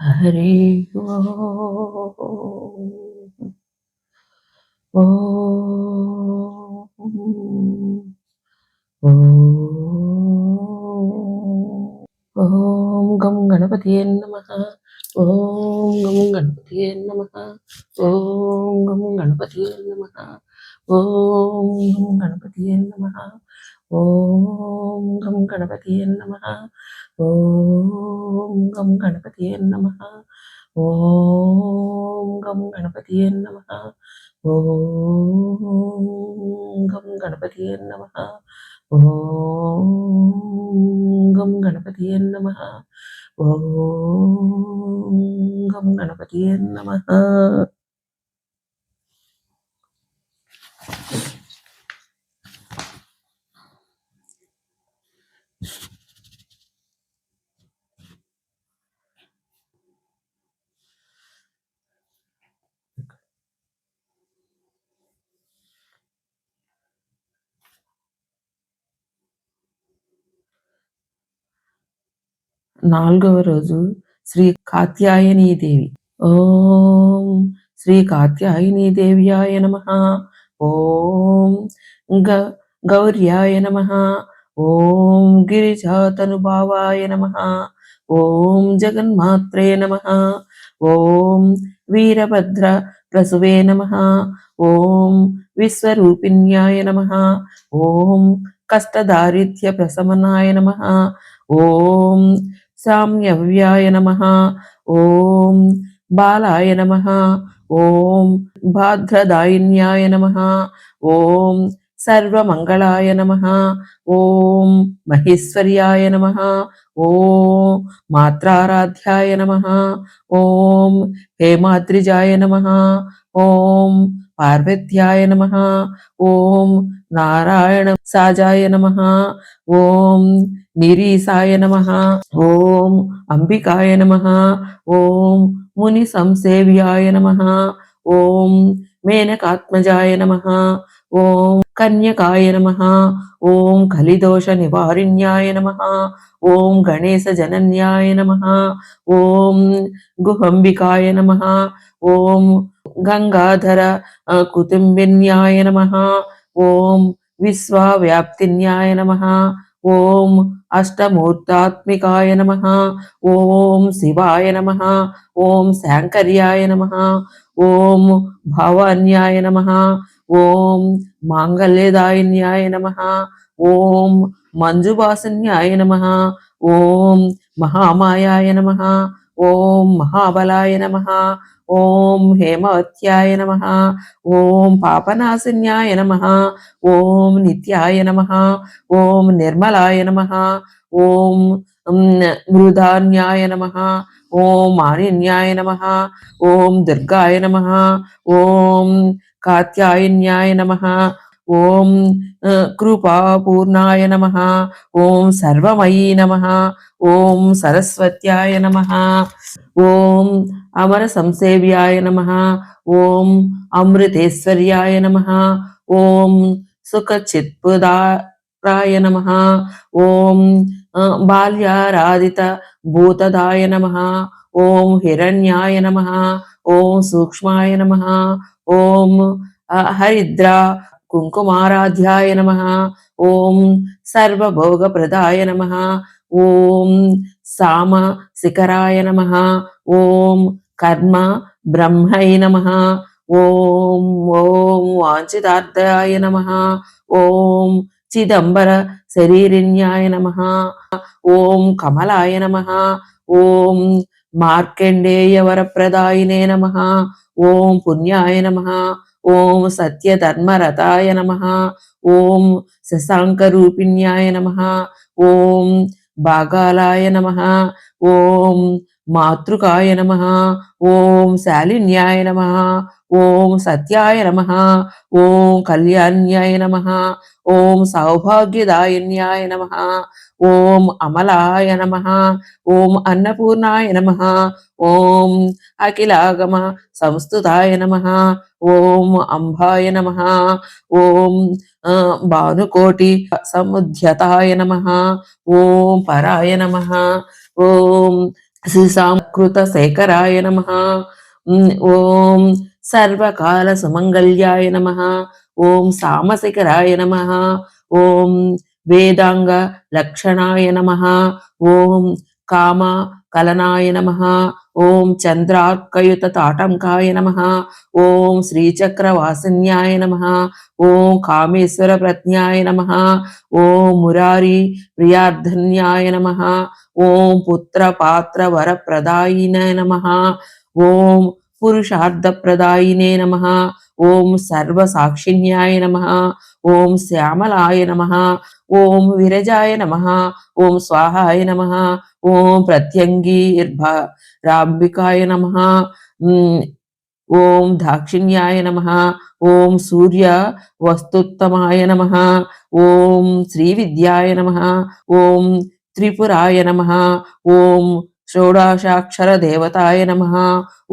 हरि ओ ॐ गं गणपतये नमः ॐ गं गणपतये नमः ॐ गं गणपतये नमः ॐ गं गणपतये नमः ஓம் கம் கணபதியே நமஹா ஓம் கம் கணபதியே நமஹா ஓம் கம் கணபதியே நமஹா ஓம் கம் கணபதியே நமஹா ஓம் கம் கணபதியே நமஹா ஓம் கம் கணபதியே நமஹா నాలుగవ రోజు శ్రీ కాత్యాయని దేవి ఓం శ్రీ కాత్యాయని దేవ్యాయ నమ. ఓం గ గౌర్యాయ నమ. ఓం గిరిజాతనుభావాయ నమ. ఓం జగన్మాత్రే నమ. ఓం వీరభద్ర ప్రసువే నమ. ఓం విశ్వరూపిణ్యాయ నమ. ఓం కష్టదారిద్ర్య ప్రశమనాయ నమ. ఓం సామ్యవ్యాయ నమ ఓం బాలాయ నమ ఓం భాద్రదాయిన్యాయ నమ ఓం సర్వమంగళాయ నమ ఓం మహేశ్వర్యాయ నమ ఓం మాత్రారాధ్యాయ నమ ఓం హేమాద్రిజాయ నమ ఓం పార్వత్యాయ నమ ఓం నారాయణ సాజాయ నమ ఓం నిరీసాయ నమ ఓం అంబికాయ నమ ఓం ముని సంసేవ్యాయ నమ ఓం మేనకాత్మజాయ నమ ఓం కన్యకాయ నమ ఓం కలిదోష నివారిణ్యాయ నమ ఓం గణేశ జనన్యాయ నమ ఓం గుహంబికాయ నమ ఓం గంగాధర కుటుంబిన్యాయ నమ ఓం విశ్వవ్యాప్తిన్యాయ నమ ఓం అష్టమూర్తాత్మికాయ నమ ఓం శివాయ నమ ఓం శాంకర్యాయ నమ ఓం భవాన్యాయ నమ ఓం మాంగళ్యదాయిన్యాయ నమ ఓం మంజువాసన్యాయ నమ ఓం మహామాయాయ నమ ఓం మహాబలాయ నమ ఓం హేమవత్యాయ నమ ఓం పాపనాశిన్యాయ నమ ఓం నిత్యాయ నమ ఓం నిర్మలాయ నమ ఓం మృదాన్యాయ నమ ఓం మానిన్యాయ నమ ఓం దుర్గాయ నమ ఓం కాత్యాయన్యాయ నమ ఓం కృపాపూర్ణాయ నమ ఓం సర్వమయీ నమ ఓం సరస్వత్యాయ నమ ఓం అమర సంసేవ్యాయ నమ ఓం అమృతేశ్వర్యాయ నమ ఓం సుఖచిత్పుదారాయ నమ ఓం బాల్యారాధిత భూతదాయ నమ ఓం హిరణ్యాయ నమ ఓం సూక్ష్మాయ నమ ఓం హరిద్రా కుంకుమారాధ్యాయ నమ. ఓం సర్వభోగప్రదాయ నమ. ఓం సామ శిఖరాయ నమ. ఓం కర్మ బ్రహ్మై నమ. ఓం ఓం వాంఛితార్థాయ నమ. ఓం చిదంబర శరీరిణ్యాయ నమ. ఓం కమలాయ నమ. ఓం మార్కండేయ వరప్రదాయినే నమ. ఓం పుణ్యాయ నమ. ఓం సత్యధర్మరథాయ నమ ఓం శశాంకరూపిణ్యాయ నమ ఓం భాగాలాయ నమ ఓం మాతృకాయ నమ ఓం శాలిన్యాయ నమ ఓం సత్యాయ నమ ఓం కళ్యాణ్యాయ నమ ఓం సౌభాగ్యదాయన్యాయ నమ ఓం అమలాయ నమ ఓం అన్నపూర్ణాయ నమ ఓం అఖిలాగమ సంస్థుతాయ నమ ఓం అంబాయ నమ ఓం భానుకోటి సముధ్యతాయ నమ ఓం పరాయ నమ ఓం శ్రీసాంకృత శేఖరాయ నమ ఓం సర్వకాల సుమంగళ్యాయ నమ ఓం సామశిఖరాయ నమ ఓం వేదాంగ లక్షణాయ నమ ఓం కామ కలనాయ నమ. ఓం చంద్రార్కయుత తాటంకాయ నమ. ఓం శ్రీచక్రవాసిన్యాయ నమ. ఓం కామేశ్వర ప్రజ్ఞాయ నమ. ఓం మురారి ప్రియార్థన్యాయ నమ. ఓం పుత్ర పాత్ర వర ప్రదాయిన నమ. ఓం పురుషార్థప్రదాయినే నమ. ఓం సర్వసాక్షిణ్యాయ నమ. ఓం శ్యామలాయ నమ ఓం విరజాయ నమ ఓం స్వాహాయ నమ ఓం ప్రత్యంగీర్భరాంబికాయ నమ ఓం దాక్షిణ్యాయ నమ ఓం సూర్య వస్తుత్తమాయ నమ ఓం శ్రీ విద్యాయ నమ ఓం త్రిపురాయ నమ ఓం షోడాశాక్షర దేవతాయ నమ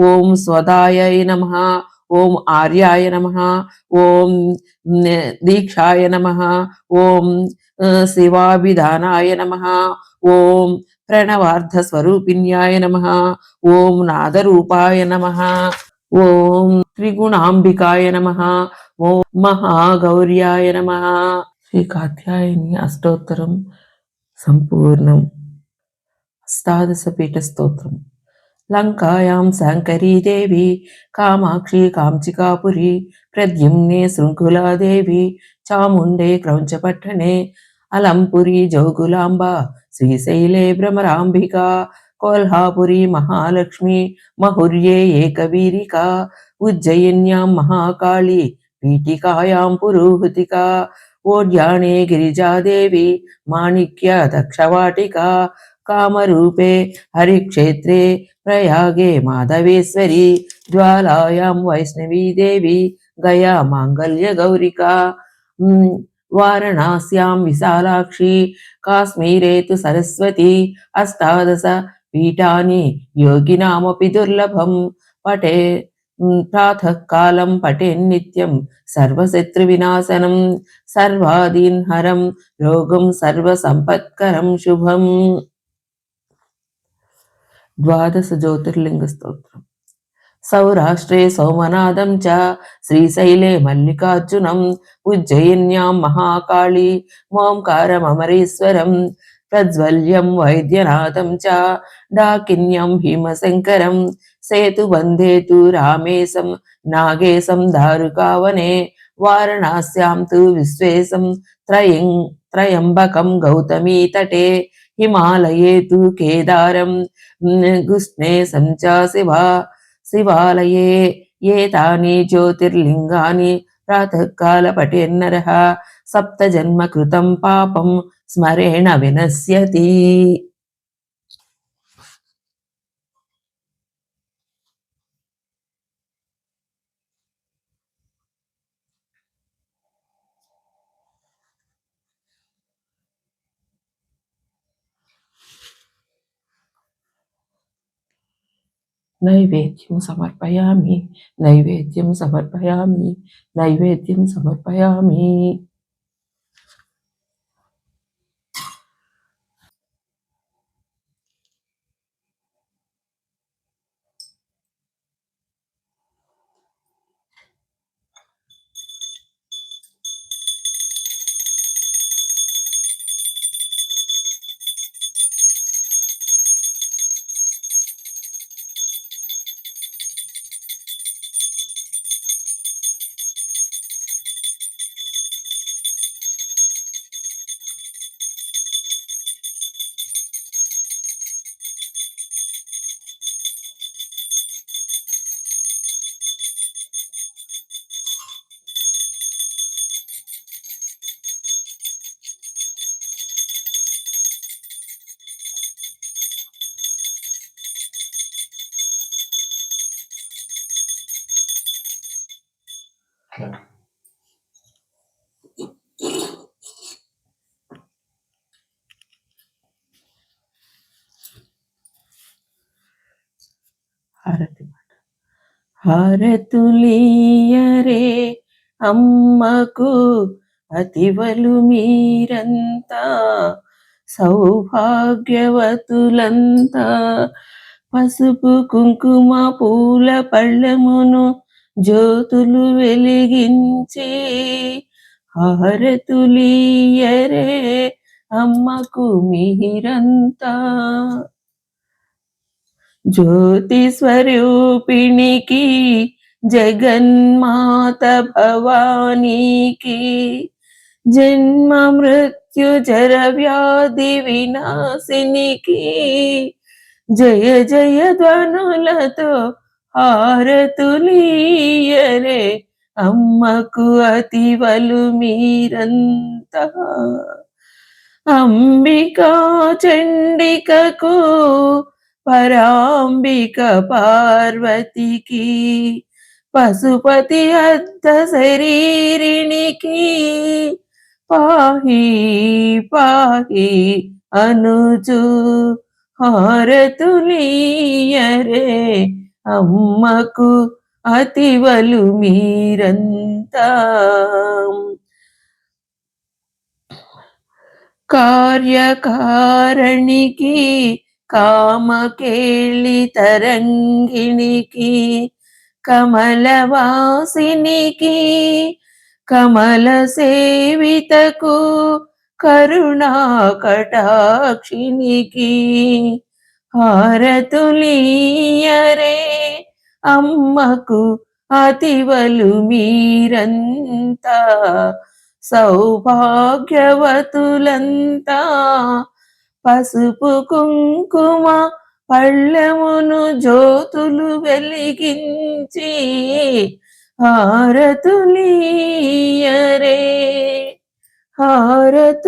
ఓం స్వదాయ నమ ఓం ఆర్యాయ నమ ఓం దీక్షాయ నమ ఓం శివాభిధానాయ నమ ఓం ప్రణవార్థస్వరూపిణ్యాయ నమ ఓం నాదరూపాయ నమ ఓం త్రిగుణాంబికాయ నమ ఓం మహాగౌర్యాయ నమ. శ్రీ కాత్యాయని అష్టోత్తరం సంపూర్ణం. అష్టాదశ పీఠ స్తోత్రం. लङ्कायां साङ्करी देवी, कामाक्षी काञ्चिकापुरी प्रद्युम्ने शृङ्खुलादेवी चामुण्डे क्रौञ्चपट्टणे अलम्पुरी जोगुलाम्बा श्रीशैले भ्रमराम्बिका कोल्हापुरी, महालक्ष्मी, महुर्ये, एकवीरिका, उज्जयिन्यां, महाकाली, पीठिकायां पुरुहृतिका ओड्याणे गिरिजादेवी, माणिक्य, दक्षवाटिका కామరూపే హరిక్షేత్రే ప్రయాగే మాధవేశ్వరి జ్వాలాయాం వైష్ణవీ దేవి గయా మాంగళ్య గౌరిక. వారణాస్యాం విశాలాక్షి కాశ్మీరే తు సరస్వతి అష్టాదశ పీఠాని యోగినామపి దుర్లభం పటే ప్రాతకాలం పటేన్నిత్యం సర్వశత్రువినాశనం సర్వాదీన్హరం రోగం సర్వసంపత్కరం శుభం. ద్వాదశ జ్యోతిర్లింగ స్తోత్రం. సౌరాష్ట్రే సోమనాథం చ శ్రీశైలే మల్లికార్జునం ఉజ్జయిన్యాం మహాకాళి మోంకారమరీశ్వరం ప్రజ్వల్యం వైద్యనాథం చ డాకిన్యం భీమశంకరం సేతు వందేతు రామేశం నాగేశం దారుకావనే వారణాస్యాం తు విశ్వేశం త్రయం త్రయంబకం గౌతమీ తటే హిమాలయే తు కేదారం. గుస్నే సంచా శివా శివాలయే ఏతాని జ్యోతిర్లింగాని ప్రాతకాల పటేన్నర. సప్త జన్మ కృతం పాపం స్మరేణ వినశ్యతి. నైవేద్యం సమర్పయామి నైవేద్యం సమర్పయామి నైవేద్యం సమర్పయామి హారతి హారతులీయరే అమ్మకు అతివలు మీరంతా సౌభాగ్యవతులంతా. పసుపు కుంకుమ పూల పళ్ళమును జ్యోతులు వెలిగించి హారతులీయరే అమ్మకు మీరంతా. జ్యోతి స్వరూపిణికి జగన్మాత భవానీకి. జన్మ మృత్యు జర వ్యాధి వినాశినికి. జయ జయ ధ్వనులతో హారతులీయరే అమ్మకు అతివలు మీరంతా అంబికా చండికకు పరాంబిక పార్వతికి పశుపతి అర్ధ శరీరినికి పాహి పాహి అనుచు హారతులీయరే అమ్మకు అతివలు మీరంతా. కార్యకారణికి కామకేళి తరంగిణికి కమలవాసినికి కమల సేవితకు కరుణా కటాక్షినికి హారతులీయరే అమ్మకు అతివలు మీరంతా సౌభాగ్యవతులంతా పసుపు కుంకుమ పళ్ళెమును జ్యోతులు వెలిగించి హారతులీయరే హారతులీయరే.